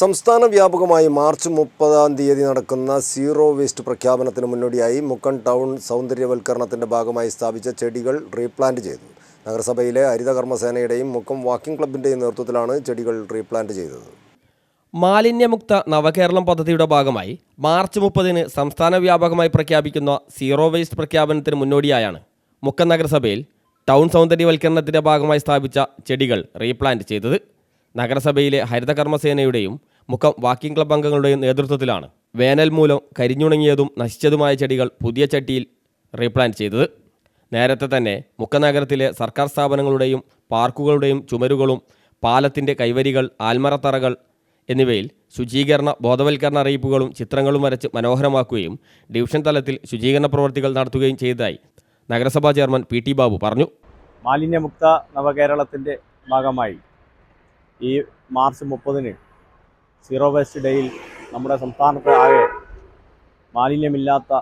സംസ്ഥാന വ്യാപകമായി മാർച്ച് മുപ്പതാം തീയതി നടക്കുന്ന സീറോ വേസ്റ്റ് പ്രഖ്യാപനത്തിന് മുന്നോടിയായി മുക്കൺ ടൗൺ സൗന്ദര്യവൽക്കരണത്തിന്റെ ഭാഗമായി സ്ഥാപിച്ച ചെടികൾ റീപ്ലാന്റ് ചെയ്തു. നഗരസഭയിലെ ഹരിതകർമ്മസേനയുടെയും മുക്കം വാക്കിംഗ് ക്ലബിന്റെയും നേതൃത്വത്തിലാണ് ചെടികൾ റീപ്ലാന്റ് ചെയ്തത്. മാലിന്യമുക്ത നവകേരളം പദ്ധതിയുടെ ഭാഗമായി മാർച്ച് മുപ്പതിന് സംസ്ഥാന വ്യാപകമായി പ്രഖ്യാപിക്കുന്ന സീറോ വേസ്റ്റ് പ്രഖ്യാപനത്തിന് മുന്നോടിയായാണ് മുക്കം നഗരസഭയിൽ ടൗൺ സൗന്ദര്യവൽക്കരണത്തിന്റെ ഭാഗമായി സ്ഥാപിച്ച ചെടികൾ റീപ്ലാന്റ് ചെയ്തത്. നഗരസഭയിലെ ഹരിതകർമ്മസേനയുടെയും മുഖം വാക്കിംഗ് ക്ലബ് അംഗങ്ങളുടെയും നേതൃത്വത്തിലാണ് വേനൽ മൂലം കരിഞ്ഞുണങ്ങിയതും നശിച്ചതുമായ ചെടികൾ പുതിയ ചട്ടിയിൽ റീപ്ലാന്റ് ചെയ്തത്. നേരത്തെ തന്നെ മുക്കനഗരത്തിലെ സർക്കാർ സ്ഥാപനങ്ങളുടെയും പാർക്കുകളുടെയും ചുമരുകളും പാലത്തിന്റെ കൈവരികൾ ആൽമറത്തറകൾ എന്നിവയിൽ ശുചീകരണ ബോധവൽക്കരണ അറിയിപ്പുകളും ചിത്രങ്ങളും വരച്ച് മനോഹരമാക്കുകയും ഡിവിഷൻ തലത്തിൽ ശുചീകരണ പ്രവർത്തികൾ നടത്തുകയും ചെയ്തതായി നഗരസഭാ ചെയർമാൻ പി ടി ബാബു പറഞ്ഞു. മാലിന്യമുക്ത നവകേരളത്തിന്റെ ഭാഗമായി ഈ മാർച്ച് മുപ്പതിന് സീറോ വേസ്റ്റ് ഡേയിൽ നമ്മുടെ സംസ്ഥാനത്ത് ആകെ മാലിന്യമില്ലാത്ത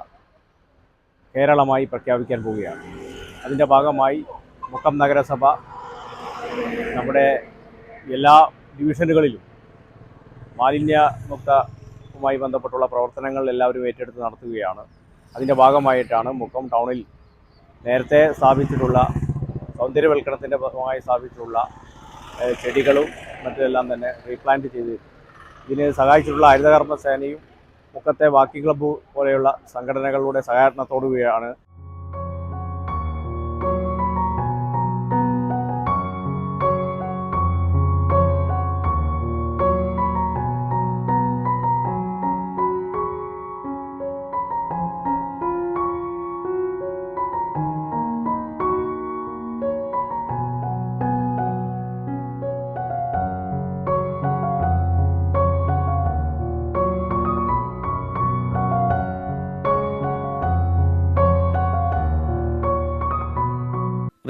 കേരളമായി പ്രഖ്യാപിക്കാൻ പോവുകയാണ്. അതിന്റെ ഭാഗമായി മുക്കം നഗരസഭ നമ്മുടെ എല്ലാ ഡിവിഷനുകളിലും മാലിന്യമുക്തവുമായി ബന്ധപ്പെട്ടുള്ള പ്രവർത്തനങ്ങൾ എല്ലാവരും ഏറ്റെടുത്ത് നടത്തുകയാണ്. അതിന്റെ ഭാഗമായിട്ടാണ് മുക്കം ടൗണിൽ നേരത്തെ സ്ഥാപിച്ചിട്ടുള്ള സൗന്ദര്യവൽക്കരണത്തിന്റെ ഭാഗമായി സ്ഥാപിച്ചിട്ടുള്ള ചെടികളും മറ്റെല്ലാം തന്നെ റീപ്ലാന്റ് ചെയ്ത് ഇതിനെ സഹായിച്ചിട്ടുള്ള ഹരിതകർമ്മ സേനയും മുക്കത്തെ വാക്കി ക്ലബ്ബ് പോലെയുള്ള സംഘടനകളുടെ സഹകരണത്തോടുകൂടിയാണ്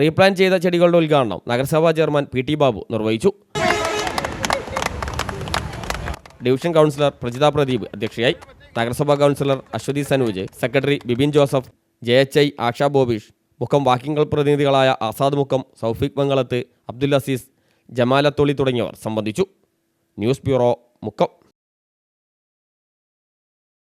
റീപ്ലാന്റ് ചെയ്ത ചെടികളുടെ ഉദ്ഘാടനം നഗരസഭാ ചെയർമാൻ പി ടി ബാബു നിർവഹിച്ചു. ഡിവിഷൻ കൗൺസിലർ പ്രജിത പ്രദീപ് അധ്യക്ഷയായി. നഗരസഭാ councillor Aswathy Sanuj secretary Bibin Joseph J H I Asha Bobeesh മുഖം വാക്കിംഗൾ പ്രതിനിധികളായ ആസാദ് മുഖം സൗഫിക് മംഗളത്ത് അബ്ദുൽ അസീസ് ജമാലത്തൊളി തുടങ്ങിയവർ സംബന്ധിച്ചു. News bureau Mukkam.